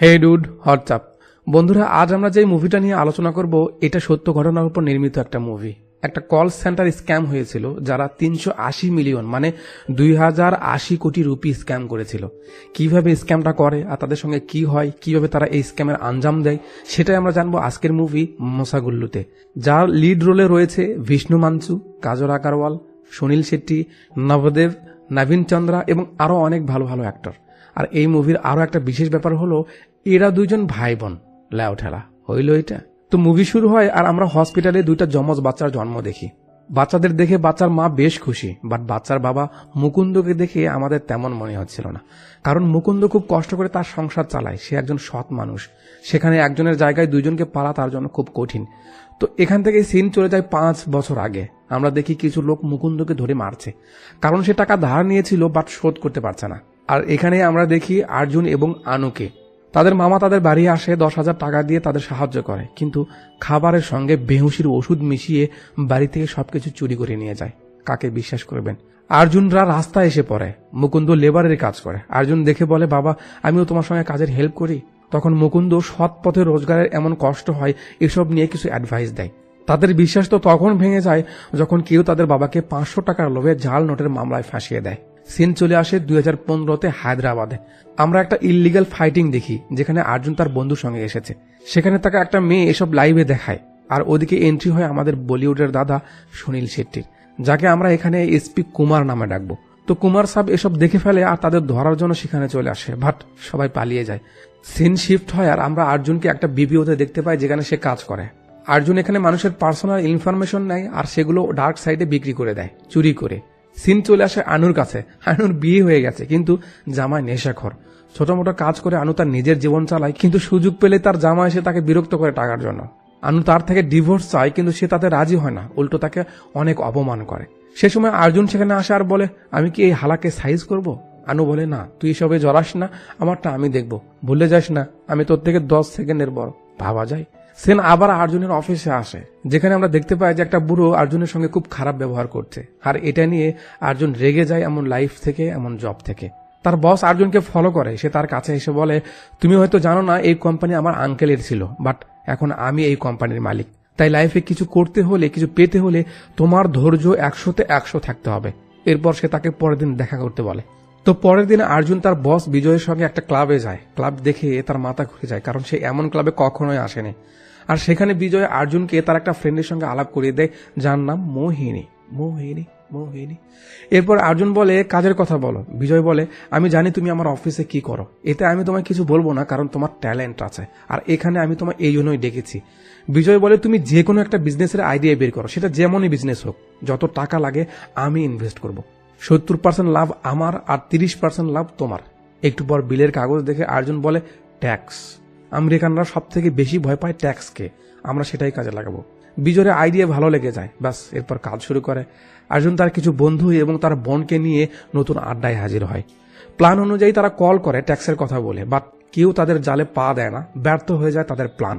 হে dude WhatsApp বন্ধুরা, আজ আমরা যে মুভিটা নিয়ে আলোচনা করব, এটা সত্য ঘটনার উপর নির্মিত একটা মুভি একটা কল সেন্টার স্ক্যাম হয়েছিল, যারা তিনশো আশি মিলিয়ন মানে দুই হাজার আশি কোটি রুপি স্ক্যাম করেছিল। কীভাবে স্ক্যামটা করে, আর তাদের সঙ্গে কি হয়, কীভাবে তারা এই স্ক্যামের আঞ্জাম দেয়, সেটাই আমরা জানব আজকের মুভি মোসাগুল্লুতে। যার লিড রোলে রয়েছে বিষ্ণু মানসু কাজল আকারওয়াল সুনীল শেট্টি নবদেব নবীন চন্দ্রা এবং আরও অনেক ভালো ভালো অ্যাক্টর আর এই মুভির আরও একটা বিশেষ ব্যাপার হলো, এরা দুইজন ভাই বোন ল্যাও ঠেলা, হইল এটা। তো মুভি শুরু হয় আর আমরা হসপিটালে দুইটা যমজ বাচ্চার জন্ম দেখি। বাচ্চাদের দেখে বাচ্চার মা বেশ খুশি, বাট বাচ্চার বাবা মুকুন্দকে দেখে আমাদের তেমন মনে হচ্ছিল না। কারণ মুকুন্দ খুব কষ্ট করে তার সংসার চালায়, সে একজন সৎ মানুষ। সেখানে একজনের জায়গায় দুইজনকে পালা তার জন্য খুব কঠিন। তো এখান থেকে সিন চলে যায় পাঁচ বছর আগে। আমরা দেখি কিছু লোক মুকুন্দকে ধরে মারছে। কারণ সে টাকা ধার নিয়েছিল, বাট শোধ করতে পারছে না। আর এখানে আমরা দেখি আর্জুন এবং আনুকে। তাদের মামা তাদের বাড়ি আসে দশ হাজার টাকা দিয়ে তাদের সাহায্য করে, কিন্তু খাবারের সঙ্গে বেহুশির ওষুধ মিশিয়ে বাড়ি থেকে সবকিছু চুরি করে নিয়ে যায়। কাকে বিশ্বাস করবেন? আর্জুনরা রাস্তায় এসে পড়ে, মুকুন্দ লেবারের কাজ করে। আর্জুন দেখে বলে, বাবা, আমিও তোমার সঙ্গে কাজের হেল্প করি। তখন মুকুন্দ সৎ পথে রোজগারের এমন কষ্ট হয়, এসব নিয়ে কিছু অ্যাডভাইস দেয়। তাদের বিশ্বাস তো তখন ভেঙে যায়, যখন কেউ তাদের বাবাকে পাঁচশো টাকার লোভে জাল নোটের মামলায় ফাঁসিয়ে দেয়। সিন চলে আসে দুই হাজার পনেরোতে হায়দ্রাবাদে। আমরা একটা ইললিগাল ফাইটিং দেখি, যেখানে আর্জুন তার বন্ধুর সঙ্গে এসেছে। সেখানে তাকে একটা মেয়ে এসব লাইভে দেখায়, আর ওদিকে এন্ট্রি হয় আমাদের বলিউডের দাদা সুনীল শেট্টির যাকে আমরা এখানে এসপি কুমার নামে ডাকবো। তো কুমার সাহেব এসব দেখে ফেলে আর তাদের ধরার জন্য সেখানে চলে আসে বাট সবাই পালিয়ে যায়। সিন শিফট হয় আর আমরা আর্জুনকে একটা বিপিওতে দেখতে পাই যেখানে সে কাজ করে। আর্জুন এখানে মানুষের পার্সোনাল ইনফরমেশন নেয় আর সেগুলো ডার্ক সাইডে বিক্রি করে দেয়, চুরি করে। সিন চলে আসে আনুর কাছে। আনুর বিয়ে হয়ে গেছে, কিন্তু জামাই নেশাখর। ছোট মোটো কাজ করে আনু তার নিজের জীবন চালায়, কিন্তু সুযোগ পেলে তার জামা এসে তাকে বিরক্ত করে টাকার জন্য। আনু তার থেকে ডিভোর্স চায়, কিন্তু সে তাতে রাজি হয় না, উল্টো তাকে অনেক অপমান করে। সে সময় আর্জুন সেখানে আসে আর বলে, আমি কি এই হালাকে সাইজ করব? আনু বলে, না, তুই সবে জড়াস না, আমারটা আমি দেখব। ভুলে যাস না, আমি তোর থেকে দশ সেকেন্ডের বড়। ভাবা যায়। সেন আবার আর্জুনের অফিসে আসে, যেখানে আমরা দেখতে পাই যে একটা বুড়ো আর্জুনের সঙ্গে খুব খারাপ ব্যবহার করছে। আর এটা নিয়ে আর্জুন রেগে যায় এমন লাইফ থেকে, এমন জব থেকে। তার বস আর্জুনকে ফলো করে, সে তার কাছে এসে বলে, তুমি হয়তো জানো না, এই কোম্পানি আমার আঙ্কেলের ছিল বাট এখন আমি এই কোম্পানির মালিক। তাই লাইফে কিছু করতে হলে, কিছু পেতে হলে তোমার ধৈর্য একশোতে একশো থাকতে হবে। এরপর সে তাকে পরের দিন দেখা করতে বলে। তো পরের দিন আর্জুন তার বস বিজয়ের সঙ্গে একটা ক্লাবে যায়। ক্লাব দেখে তার মাথা ঘুরে যায়, কারণ সে এমন ক্লাবে কখনোই আসেনি। আর সেখানে বিজয় আর্জুনকে তার একটা ফ্রেন্ডের সঙ্গে আলাপ করিয়ে দেয়, যার নাম মোহিনী। মোহিনী মোহিনী। এরপর আর্জুন বলে, কাজের কথা বলো। বিজয় বলে, আমি জানি তুমি আমার অফিসে কি করো। এতে আমি তোমায় কিছু বলব না, কারণ তোমার ট্যালেন্ট আছে। আর এখানে আমি তোমায় এই জন্যই ডেকেছি। বিজয় বলে, তুমি যে কোনো একটা বিজনেসের আইডিয়া বের করো। সেটা যেমনই বিজনেস হোক, যত টাকা লাগে আমি ইনভেস্ট করব। সত্তর পার্সেন্ট লাভ আমার আর তিরিশ পার্সেন্ট লাভ তোমার। একটু পর বিলের কাগজ দেখে আর্জুন বলে ট্যাক্স আমেরিকানরা সব থেকে বেশি ভয় পায় ট্যাক্সকে। আমরা সেটাই কাজে লাগাবো। বিজয়ের আইডিয়া ভালো লেগে যায়, ব্যাস, এরপর কাজ শুরু করে। আর্জুন তার কিছু বন্ধু এবং তার বোনকে নিয়ে নতুন আড্ডায় হাজির হয়। প্ল্যান অনুযায়ী তারা কল করে ট্যাক্সের কথা বলে, বাট কেউ তাদের জালে পা দেয় না, ব্যর্থ হয়ে যায় তাদের প্ল্যান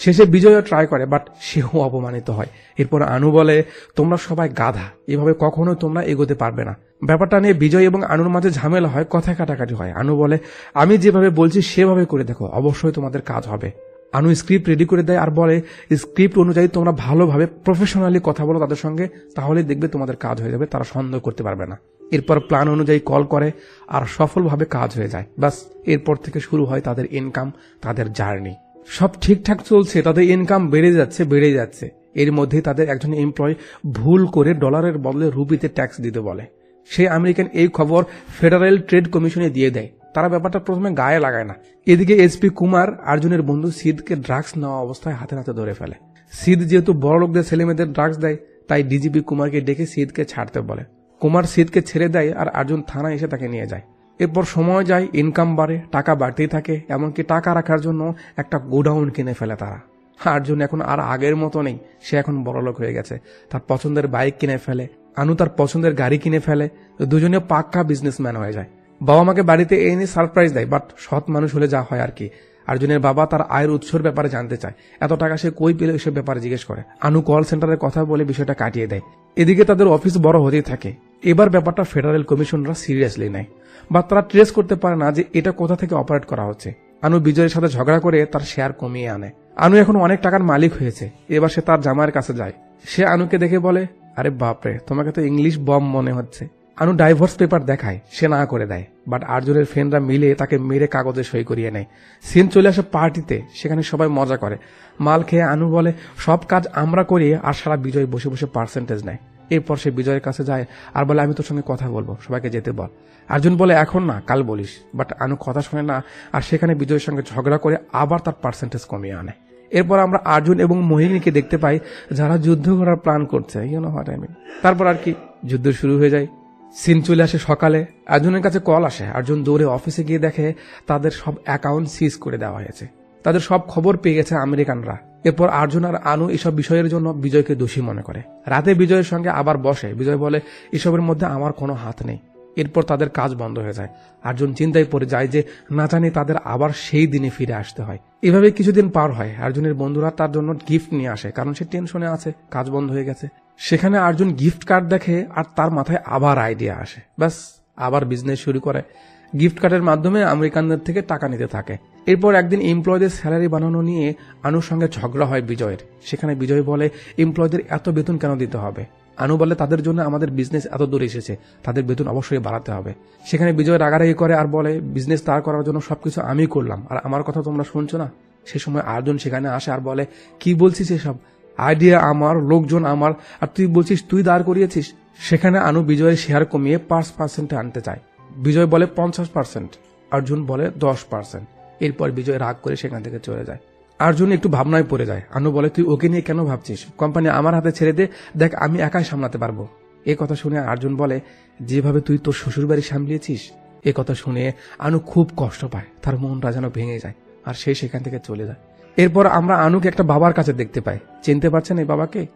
শেষে বিজয়ও ট্রাই করে বাট সেও অপমানিত হয়। এরপর আনু বলে, তোমরা সবাই গাধা, এভাবে কখনো তোমরা এগোতে পারবে না। ব্যাপারটা নিয়ে বিজয় এবং আনুর মাঝে ঝামেলা হয়, কথা কাটাকাটি হয়। আনু বলে, আমি যেভাবে বলছি, সেভাবে করে দেখো, অবশ্যই তোমাদের কাজ হবে। আনু স্ক্রিপ্ট রেডি করে দেয় আর বলে স্ক্রিপ্ট অনুযায়ী তোমরা ভালোভাবে প্রফেশনালি কথা বলো তাদের সঙ্গে তাহলে দেখবে তোমাদের কাজ হয়ে যাবে, তারা সন্দেহ করতে পারবে না। এরপর প্ল্যান অনুযায়ী কল করে আর সফলভাবে কাজ হয়ে যায়। বাস এরপর থেকে শুরু হয় তাদের ইনকাম তাদের জার্নি সব ঠিকঠাক চলছে, তাদের ইনকাম বেড়ে যাচ্ছে বেড়ে যাচ্ছে। এর মধ্যেই তাদের একজন এমপ্লয় ভুল করে ডলারের বদলে রুপিতে ট্যাক্স দিতে বলে। সেই আমেরিকান এই খবর ফেডারেল ট্রেড কমিশনে দিয়ে দেয়। তারা ব্যাপারটা প্রথমে গায়ে লাগায় না। এদিকে এসপি কুমার আর্জুনের বন্ধু সিদকে ড্রাগস নেওয়া অবস্থায় হাতে হাতে ধরে ফেলে। সিদ যেহেতু বড় লোকদের ছেলেমেয়েদের ড্রাগস দেয়, তাই ডিজিপি কুমারকে ডেকে সিদকে ছাড়তে বলে। কুমার সিদকে ছেড়ে দেয় আর আর্জুন থানায় এসে তাকে নিয়ে যায়। এরপর সময় যায় ইনকাম বাড়ে, টাকা বাড়তেই থাকে, এমনকি টাকা রাখার জন্য একটা গোডাউন কিনে ফেলে তারা। আর্জুন এখন আর আগের মতো নেই, সে এখন বড়লোক হয়ে গেছে। তার পছন্দের বাইক কিনে ফেলে, আনু তার পছন্দের গাড়ি কিনে ফেলে দুজনে পাক্কা বিজনেসম্যান হয়ে যায়। বাবা মাকে বাড়িতে এনে সারপ্রাইজ দেয় বাট সৎ মানুষ হলে যা হয় আর কি। আর্জুনের বাবা তার আয়ের উৎসর ব্যাপারে জানতে চায়। এত টাকা সে কই পেলে এসব ব্যাপারে জিজ্ঞেস করে। আনু কল সেন্টারের কথা বলে বিষয়টা কাটিয়ে দেয়। এদিকে তাদের অফিস বড় হতেই থাকে। এবার ব্যাপারটা ফেডারেল কমিশনরা সিরিয়াসলি নেয়। বা তারা ট্রেস করতে পারে না যে এটা কোথা থেকে অপারেট করা হচ্ছে। আনু বিজয়ের সাথে ঝগড়া করে তার শেয়ার কমিয়ে আনে। আনু এখন অনেক টাকার মালিক হয়েছে। এবার সে তার জামাইয়ের কাছে যায়। সে আনুকে দেখে বলে, আরে বাপরে, তোমাকে তো ইংলিশ বম মনে হচ্ছে। আনু ডাইভোর্স পেপার দেখায়, সে না করে দেয়। বাট আর্জুনের ফ্রেন্ডরা মিলে তাকে মেরে কাগজে সই করিয়ে নেয়। সিন চলে আসে পার্টিতে সেখানে সবাই মজা করে। মাল খেয়ে আনু বলে, সব কাজ আমরা করি আর সারা বিজয় বসে বসে পার্সেন্টেজ নেয়। এরপর সে বিজয়ের কাছে যায়, আর বলে, আমি তোর সঙ্গে কথা বলব, সবাইকে যেতে বল। আর্জুন বলে, এখন না, কাল বলিস। বাট আনু কথা শোনে না, আর সেখানে বিজয়ের সঙ্গে ঝগড়া করে আবার তার পার্সেন্টেজ কমিয়ে আনে। এরপর আমরা আর্জুন এবং মোহিনীকে দেখতে পাই, যারা যুদ্ধ করার প্ল্যান করছে। ইউনো হোয়াট আই মিন তারপর আর কি, যুদ্ধ শুরু হয়ে যায়। সিন চলে আসে সকালে আর্জুনের কাছে কল আসে আর্জুন দৌড়ে অফিসে গিয়ে দেখে তাদের সব অ্যাকাউন্ট সিজ করে দেওয়া হয়েছে। তাদের সব খবর পেয়ে গেছে আমেরিকানরা। এরপর আর্জুন আর আনু এসব বিষয়ের জন্য বিজয়কে দোষী মনে করে। রাতে বিজয়ের সঙ্গে আবার বসে। বিজয় বলে, এসবের মধ্যে আমার কোনো হাত নেই। এরপর তাদের কাজ বন্ধ হয়ে যায়। আর্জুন চিন্তায় পড়ে যায় যে, না জানি তাদের আবার সেই দিনে ফিরে আসতে হয়। এভাবে কিছুদিন পার হয়। আর্জুনের বন্ধুরা তার জন্য গিফট নিয়ে আসে, কারণ সে টেনশনে আছে, কাজ বন্ধ হয়ে গেছে। সেখানে আর্জুন গিফট কার্ড দেখে আর তার মাথায় আবার আইডিয়া আসে। ব্যাস, আবার বিজনেস শুরু করে। গিফট কার্ডের মাধ্যমে আমেরিকানদের থেকে টাকা নিতে থাকে। এরপর একদিন এমপ্লয়দের স্যালারি বানানো নিয়ে আনুর সঙ্গে ঝগড়া হয় বিজয়ের। সেখানে বিজয় বলে এমপ্লয়দের এত বেতন কেন দিতে হবে? আনু বলে তাদের জন্য আমাদের বিজনেস এত দূর এসেছে, তাদের বেতন অবশ্যই বাড়াতে হবে। সেখানে বিজয় রাগারাগি করে আর বলে বিজনেস তার করার জন্য সবকিছু আমি করলাম, আর আমার কথা তোমরা শুনছো না? সে সময় আর্জুন সেখানে আসে আর বলে, কি বলছিস এসব? আইডিয়া আমার, লোকজন আমার, আর তুই বলছিস তুই দাঁড় করিয়েছিস? সেখানে আনু বিজয়ের শেয়ার কমিয়ে পাঁচ পার্সেন্টে আনতে চায়। বিজয় বলে পঞ্চাশ পার্সেন্ট অর্জুন বলে দশ পার্সেন্ট এরপর বিজয় রাগ করে সেখান থেকে চলে যায়। অর্জুন একটু ভাবনায় পড়ে যায়। আনু বলে, তুই ওকে নিয়ে কেন ভাবছিস? কোম্পানি আমার হাতে ছেড়ে দে। দেখ, আমি একাই সামলাতে পারব। এ কথা শুনে অর্জুন বলে, যেভাবে তুই তোর শ্বশুর বাড়ি সামলিয়েছিস, এ কথা শুনে আনু খুব কষ্ট পায়। তার মনটা যেন ভেঙে যায় আর সে সেখান থেকে চলে যায়। এরপর আমরা আনুকে একটা বাবার কাছে দেখতে পাই। চিনতে পারছেন এই বাবাকে?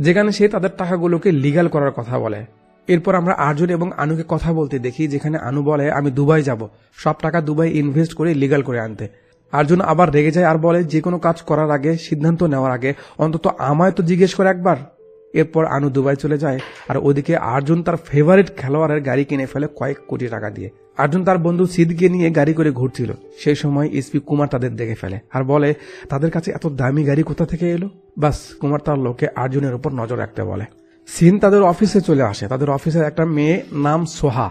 যেখানে সে তাদের টাকাগুলোকে লিগাল করার কথা বলে। এরপর আমরা আর্জুন এবং আনুকে কথা বলতে দেখি, যেখানে আনু বলে, আমি দুবাই যাব। সব টাকা দুবাই ইনভেস্ট করে লিগাল করে আনতে। আর্জুন আবার রেগে যায় আর বলে, যে কোনো কাজ করার আগে, সিদ্ধান্ত নেওয়ার আগে, অন্তত আমায় তো জিজ্ঞেস করে একবার। এরপর আনু দুবাই চলে যায় আর ওদিকে আর্জুন তার ফেভারিট খেলোয়াড়ের গাড়ি কিনে ফেলে কয়েক কোটি টাকা দিয়ে। আর্জুন তার বন্ধু সিদকে নিয়ে গাড়ি করে ঘুরছিল। সেই সময় এসপি কুমার তাদের দেখে ফেলে আর বলে, তাদের কাছে এত দামি গাড়ি কোথা থেকে এলো? বাস, কুমার তার লোকে আর্জুনের উপর নজর রাখতে বলে। সিন তাদের অফিসে চলে আসে। তাদের অফিসের একটা মেয়ে নাম সোহা।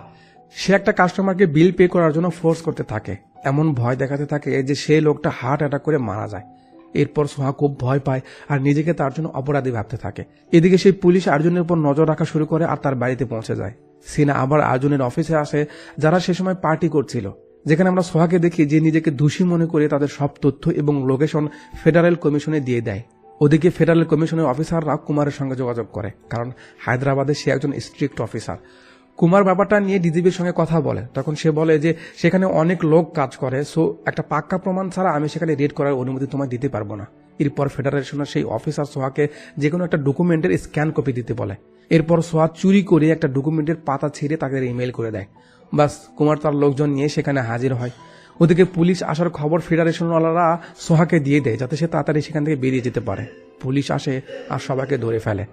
সে একটা কাস্টমারকে বিল পে করার জন্য ফোর্স করতে থাকে। এমন ভয় দেখাতে থাকে যে সে লোকটা হার্ট অ্যাটাক করে মারা যায়। এরপর সোহা খুব ভয় পায় আর নিজেকে তার জন্য অপরাধী ভাবতে থাকে। এদিকে সেই পুলিশ আর্জুনের উপর নজর রাখা শুরু করে আর তার বাড়িতে পৌঁছে যায়। সিনা আবার আর্জুনের অফিসে আসে, যারা সে সময় পার্টি করছিল। যেখানে আমরা সোহাকে দেখি যে নিজেকে দোষী মনে করে তাদের সব তথ্য এবং লোকেশন ফেডারেল কমিশনে দিয়ে দেয়। ওদিকে ফেডারেল কমিশনের অফিসাররা কুমারের সঙ্গে যোগাযোগ করে, কারণ হায়দ্রাবাদে সে একজন স্ট্রিক্ট অফিসার। কুমার ব্যাপারটা নিয়ে ডিজিপির সঙ্গে কথা বলে। তখন সে বলে যে, সেখানে অনেক লোক কাজ করে, সো একটা পাক্কা প্রমাণ ছাড়া আমি সেখানে রেড করার অনুমতি তোমায় দিতে পারব না। এরপর ফেডারেশনের সেই অফিসার সোহাকে যে কোনো একটা ডকুমেন্টের স্ক্যান কপি দিতে বলে। এরপর সোহা চুরি করে একটা ডকুমেন্টের পাতা ছিঁড়ে তাকে ইমেল করে দেয়। বাস, কুমার তার লোকজন নিয়ে সেখানে হাজির হয়। ওদিকে পুলিশ আসার খবর ফেডারেশনওয়ালারা সোহাকে দিয়ে দেয়, যাতে সে তাড়াতাড়ি সেখান থেকে বেরিয়ে যেতে পারে। পুলিশ আসে আর সবাইকে ধরে ফেলে।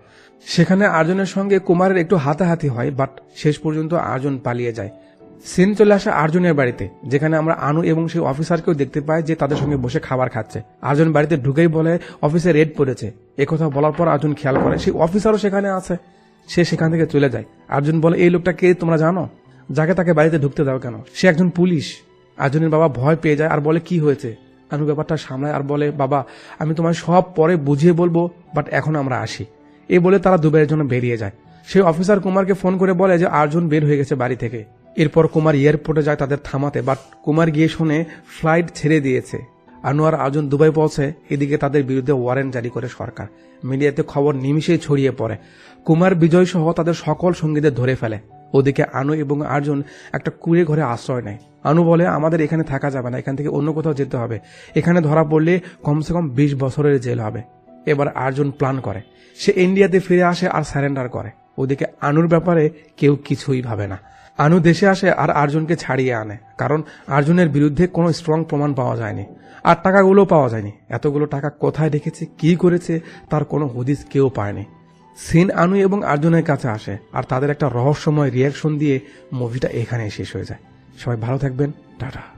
সেখানে আর্জনের সঙ্গে কুমারের একটু হাতাহাতি হয় বাট শেষ পর্যন্ত আর্জন পালিয়ে যায়। সিন চলে আসে আর্জনের বাড়িতে, যেখানে আমরা আনু এবং সেই অফিসারকেও দেখতে পাই যে তাদের সঙ্গে বসে খাবার খাচ্ছে। আর্জন বাড়িতে ঢুকেই বলে, অফিসে রেড পড়েছে। একথা বলার পর আর্জুন খেয়াল করে, সেই অফিসারও সেখানে আছে। সে সেখান থেকে চলে যায়। আর্জুন বলে, এই লোকটা কে তোমরা জানো? যাকে তাকে বাড়িতে ঢুকতে দাও কেন? সে একজন পুলিশ। আর্জুনের বাবা ভয় পেয়ে যায় আর বলে, কি হয়েছে? আনু ব্যাপারটা সামলায় আর বলে, বাবা, আমি তোমায় সব পরে বুঝিয়ে বলব বাট এখন আমরা আসি। এ বলে তারা দুবাইয়ের জন্য বেরিয়ে যায়। সেই অফিসার কুমারকে ফোন করে বলে যে, আর্জুন বের হয়ে গেছে বাড়ি থেকে। এরপর কুমার এয়ারপোর্টে যায় তাদের থামাতে বাট কুমার গিয়ে শুনে ফ্লাইট ছেড়ে দিয়েছে। আনোয়ার আর্জুন দুবাই পৌঁছে, এদিকে তাদের বিরুদ্ধে ওয়ারেন্ট জারি করে সরকার। মিডিয়াতে খবর নিমিশেই ছড়িয়ে পড়ে। কুমার বিজয় সহ তাদের সকল সঙ্গীদের ধরে ফেলে। ওদিকে আনু এবং আর্জুন একটা কুড়ে ঘরে আশ্রয় নেয়। আনু বলে, আমাদের এখানে থাকা যাবে না, এখান থেকে অন্য কোথাও যেতে হবে। এখানে ধরা পড়লে কমসে কম বিশ বছরের জেল হবে। এবার আর্জুন প্ল্যান করে। সে ইন্ডিয়াতে ফিরে আসে আর স্যারেন্ডার করে। ওদিকে আনুর ব্যাপারে কেউ কিছুই ভাবে না। আনু দেশে আসে আর আর্জুনকে ছাড়িয়ে আনে, কারণ আর্জুনের বিরুদ্ধে কোনো স্ট্রং প্রমাণ পাওয়া যায়নি। আর টাকাগুলো পাওয়া যায়নি। এতগুলো টাকা কোথায় রেখেছে, কি করেছে, তার কোনো হদিস কেউ পায়নি। সিন আনু এবং আর্জুনের কাছে আসে, আর তাদের একটা রহস্যময় রিয়াকশন দিয়ে মুভিটা এখানে শেষ হয়ে যায়। সবাই ভালো থাকবেন, টাটা।